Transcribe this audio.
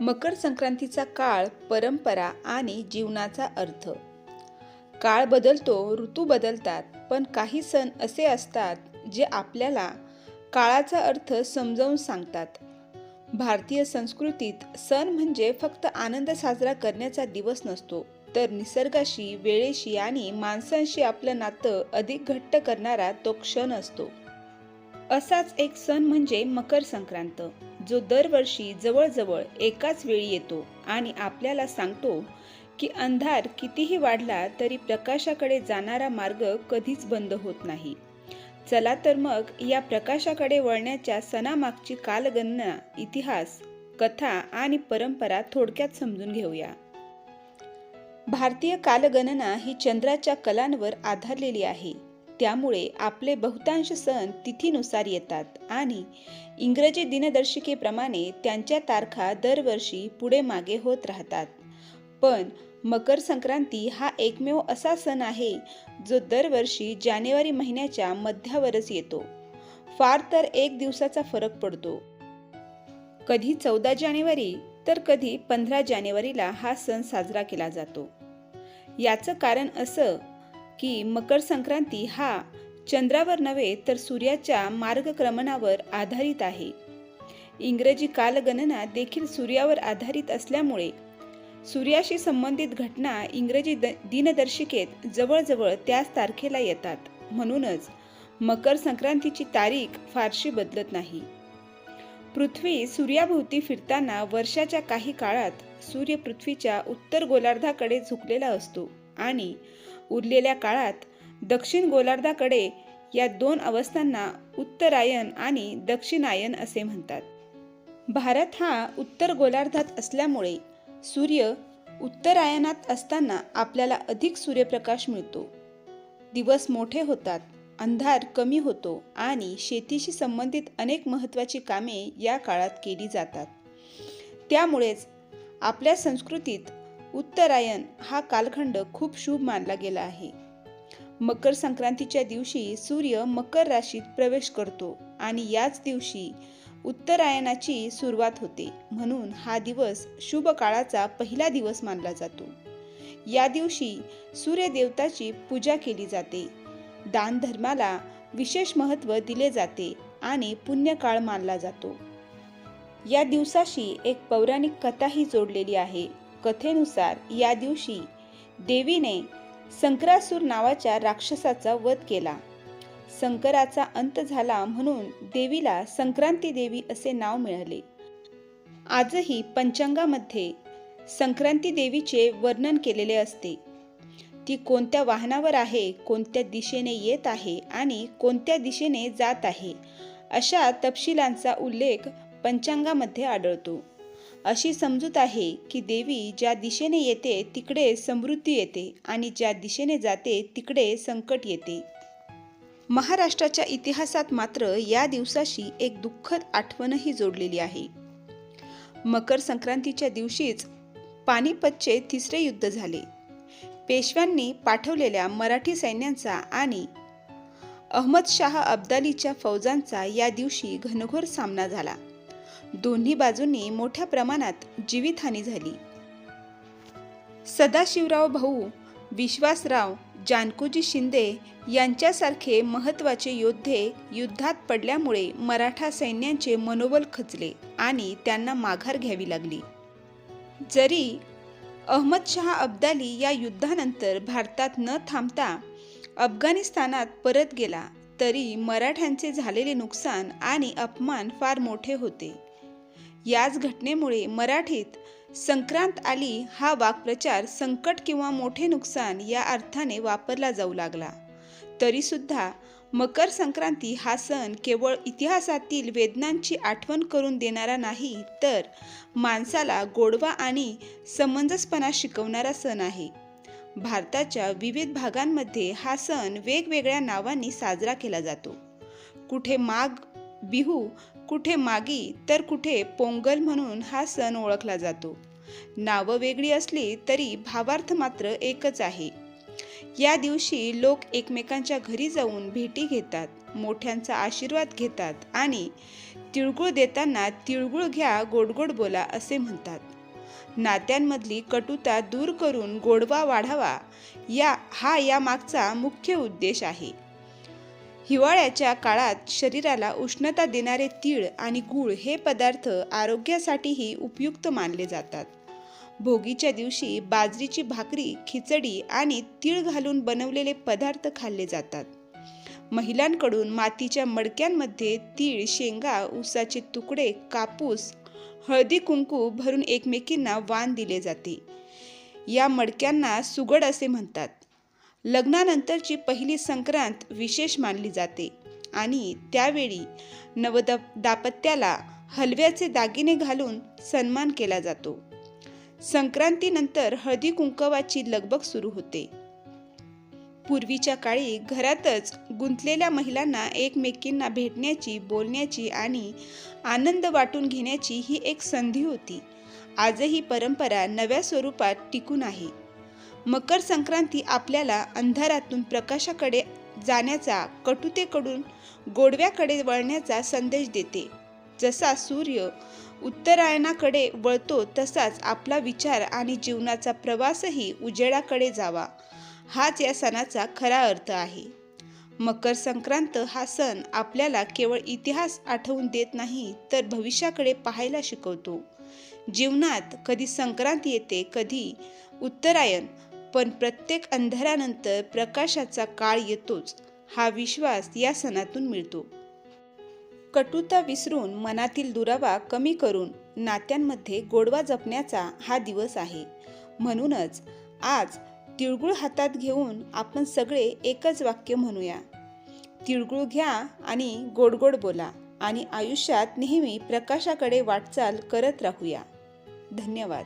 मकर संक्रांतीचा काळ परंपरा आणि जीवनाचा अर्थ. काळ बदलतो ऋतू बदलतात पण काही सण असे असतात जे आपल्याला काळाचा अर्थ समजावून सांगतात. भारतीय संस्कृतीत सण म्हणजे फक्त आनंद साजरा करण्याचा दिवस नसतो तर निसर्गाशी वेळेशी आणि माणसांशी आपलं नातं अधिक घट्ट करणारा तो क्षण असतो. असाच एक सण म्हणजे मकर संक्रांत. जो दरवर्षी जवळजवळ एकाच वेळी येतो आणि आपल्याला सांगतो की अंधार कितीही वाढला तरी प्रकाशाकडे जाणारा मार्ग कधीच बंद होत नाही. चला तर मग या प्रकाशाकडे वळण्याच्या सणामागची कालगणना इतिहास कथा आणि परंपरा थोडक्यात समजून घेऊया. भारतीय कालगणना ही चंद्राच्या कलांवर आधारलेली आहे. त्यामुळे आपले बहुतांश सण तिथीनुसार येतात आणि इंग्रजी दिनदर्शिकेप्रमाणे त्यांच्या तारखा दरवर्षी पुढे मागे होत राहतात. पण मकर संक्रांती हा एकमेव असा सण आहे जो दरवर्षी जानेवारी महिन्याच्या मध्यावरच येतो. फार तर एक दिवसाचा फरक पडतो. कधी चौदा जानेवारी तर कधी पंधरा जानेवारीला हा सण साजरा केला जातो. याचं कारण असं की मकर संक्रांती हा चंद्रावर नव्हे तर सूर्याच्या मार्गक्रमणावर आधारित आहे. इंग्रजी कालगणना देखील सूर्यावर आधारित असल्यामुळे सूर्याशी संबंधित घटना इंग्रजी द दिनदर्शिकेत जवळजवळ त्याच तारखेला येतात. म्हणूनच मकर संक्रांतीची तारीख फारशी बदलत नाही. पृथ्वी सूर्याभोवती फिरताना वर्षाच्या काही काळात सूर्य पृथ्वीच्या उत्तर गोलार्धाकडे झुकलेला असतो आणि उरलेल्या काळात दक्षिण गोलार्धाकडे या दोन अवस्थांना उत्तरायण आणि दक्षिणायन असे म्हणतात. भारत हा उत्तर गोलार्धात असल्यामुळे सूर्य उत्तरायणात असताना आपल्याला अधिक सूर्यप्रकाश मिळतो. दिवस मोठे होतात अंधार कमी होतो आणि शेतीशी संबंधित अनेक महत्त्वाची कामे या काळात केली जातात. त्यामुळेच आपल्या संस्कृतीत उत्तरायण हा कालखंड खूप शुभ मानला गेला आहे. मकर संक्रांतीच्या दिवशी सूर्य मकर राशीत प्रवेश करतो आणि याच दिवशी उत्तरायणाची सुरुवात होते. म्हणून हा दिवस शुभ काळाचा पहिला दिवस मानला जातो. या दिवशी सूर्यदेवताची पूजा केली जाते. दान धर्माला विशेष महत्त्व दिले जाते आणि पुण्यकाळ मानला जातो. या दिवसाशी एक पौराणिक कथाही जोडलेली आहे. कथेनुसार या दिवशी देवीने संक्रासूर नावाच्या राक्षसाचा वध केला. संकराचा अंत झाला म्हणून देवीला संक्रांती देवी असे नाव मिळाले. आजही पंचांगामध्ये संक्रांती देवीचे वर्णन केलेले असते. ती कोणत्या वाहनावर आहे कोणत्या दिशेने येत आहे आणि कोणत्या दिशेने जात आहे अशा तपशिलांचा उल्लेख पंचांगामध्ये आढळतो. अशी समजूत आहे की देवी ज्या दिशेने येते तिकडे समृद्धी येते आणि ज्या दिशेने जाते तिकडे संकट येते. महाराष्ट्राच्या इतिहासात मात्र या दिवसाशी एक दुःखद आठवणही जोडलेली आहे. मकर संक्रांतीच्या दिवशीच पानिपतचे तिसरे युद्ध झाले. पेशव्यांनी पाठवलेल्या मराठी सैन्यांचा आणि अहमदशाह अब्दालीच्या फौजांचा या दिवशी घनघोर सामना झाला. दोन्ही बाजूंनी मोठ्या प्रमाणात जीवितहानी झाली. सदाशिवराव भाऊ विश्वासराव जानकोजी शिंदे यांच्यासारखे महत्त्वाचे योद्धे युद्धात पडल्यामुळे मराठा सैन्यांचे मनोबल खचले आणि त्यांना माघार घ्यावी लागली. जरी अहमदशहा अब्दाली या युद्धानंतर भारतात न थांबता अफगाणिस्तानात परत गेला तरी मराठ्यांचे झालेले नुकसान आणि अपमान फार मोठे होते. याच घटनेमुळे मराठीत संक्रांत आली हा वाक्प्रचार संकट किंवा मोठे नुकसान या अर्थाने वापरला जाऊ लागला. तरीसुद्धा मकर संक्रांती हा सण केवळ इतिहासातील वेदनांची आठवण करून देणारा नाही तर माणसाला गोडवा आणि समंजसपणा शिकवणारा सण आहे. भारताच्या विविध भागांमध्ये हा सण वेगवेगळ्या नावांनी साजरा केला जातो. कुठे माघ बिहू कुठे मागी तर कुठे पोंगल म्हणून हा सण ओळखला जातो. नावं वेगळी असली तरी भावार्थ मात्र एकच आहे. या दिवशी लोक एकमेकांच्या घरी जाऊन भेटी घेतात मोठ्यांचा आशीर्वाद घेतात आणि तिळगुळ देताना तिळगुळ घ्या गोडगोड बोला असे म्हणतात. नात्यांमधली कटुता दूर करून गोडवा वाढावा या हा यामागचा मुख्य उद्देश आहे. हिवाळ्याच्या काळात शरीराला उष्णता देणारे तीळ आणि गूळ हे पदार्थ आरोग्यासाठीही उपयुक्त मानले जातात. भोगीच्या दिवशी बाजरीची भाकरी खिचडी आणि तीळ घालून बनवलेले पदार्थ खाल्ले जातात. महिलांकडून मातीच्या मडक्यांमध्ये तीळ शेंगा ऊसाचे तुकडे कापूस हळदी कुंकू भरून एकमेकींना वाण दिले जाते. या मडक्यांना सुगड असे म्हणतात. लग्नानंतरची पहिली संक्रांत विशेष मानली जाते. आणि त्यावेळी नवदप दापत्याला हलव्याचे दागिने घालून सन्मान केला जातो. संक्रांतीनंतर हळदी कुंकवाची लगबग सुरू होते. पूर्वीच्या काळी घरातच गुंतलेल्या महिलांना एकमेकींना भेटण्याची बोलण्याची आणि आनंद वाटून घेण्याची ही एक संधी होती. आजही परंपरा नव्या स्वरूपात टिकून आहे. मकर संक्रांती आपल्याला अंधारातून प्रकाशाकडे जाण्याचा कटुतेकडून गोडव्याकडे वळण्याचा संदेश देते. जसा सूर्य उत्तरायणाकडे वळतो तसाच आपला विचार आणि जीवनाचा प्रवासही उजेडाकडे जावा. हाच या सणाचा खरा अर्थ आहे. मकर संक्रांत हा सण आपल्याला केवळ इतिहास आठवून देत नाही तर भविष्याकडे पाहायला शिकवतो. जीवनात कधी संक्रांत येते कधी उत्तरायण पण प्रत्येक अंधारानंतर प्रकाशाचा काळ येतोच हा विश्वास या सणातून मिळतो. कटुता विसरून मनातील दुरावा कमी करून नात्यांमध्ये गोडवा जपण्याचा हा दिवस आहे. म्हणूनच आज तिळगुळ हातात घेऊन आपण सगळे एकच वाक्य म्हणूया. तिळगुळ घ्या आणि गोडगोड बोला आणि आयुष्यात नेहमी प्रकाशाकडे वाटचाल करत राहूया. धन्यवाद.